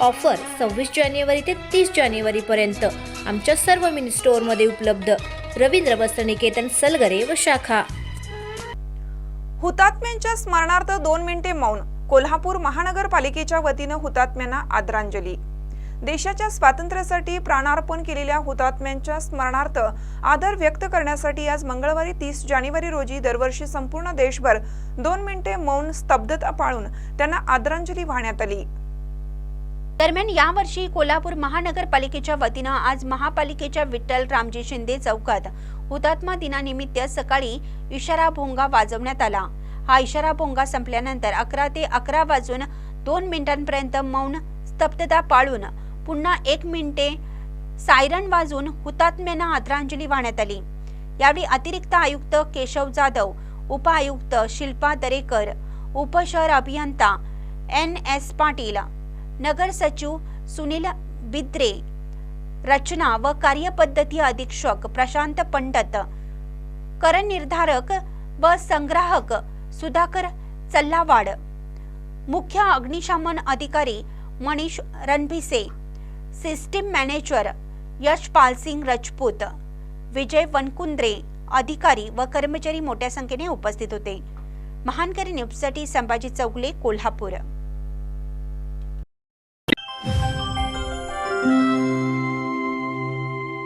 Offer सव्वीस जानेवारी ते तीस जानेवारीपर्यंत आमच्या सर्व मिनी स्टोअरमध्ये उपलब्ध. रवींद्र वस्त्रनिकेतन सलगरे व शाखा. हुतात्म्यांच्या स्मरणार्थ दोन मिनिटे मौन कोल्हापूर महानगरपालिकेच्या वतीनं हुतात्म्यांना आदरांजली. देशाच्या स्वातंत्र्यासाठी प्राणार्पण केलेल्या हुतात्म्यांच्या स्मरणार्थ आदर व्यक्त करण्यासाठी आज मंगळवारी तीस जानेवारी रोजी दरवर्षी संपूर्ण देशभर दोन मिनिटे मौन स्तब्धता पाळून त्यांना आदरांजली वाहण्यात आली. दरम्यान यावर्षी कोल्हापूर महानगरपालिकेच्या वतीनं आज महापालिकेच्या विठ्ठल रामजी शिंदे चौकात हुतात्मा दिनानिमित्त सकाळी इशारा भोंगा वाजवण्यात आला. हा इशारा भोंगा संपल्यानंतर अकरा ते अकरा वाजून दोन मिनिटांपर्यंत मौन स्तब्धता पाळून पुन्हा एक मिनिटे सायरन वाजून हुतात्म्यांना आदरांजली वाहण्यात आली. यावेळी अतिरिक्त आयुक्त केशव जाधव उपआयुक्त शिल्पा दरेकर उपशहर अभियंता एन एस पाटील नगर सचिव सुनील बिद्रे रचना व कार्यपद्धती अधीक्षक प्रशांत पंडत कर निर्धारक व संग्राहक सुधाकर चल्लावाड मुख्य अग्निशमन अधिकारी मनीष रणभिसे सिस्टीम मॅनेजर यशपाल सिंग राजपूत विजय वनकुंद्रे अधिकारी व कर्मचारी मोठ्या संख्येने उपस्थित होते. महानकरी न्यूजसाठी संभाजी चौगले कोल्हापूर.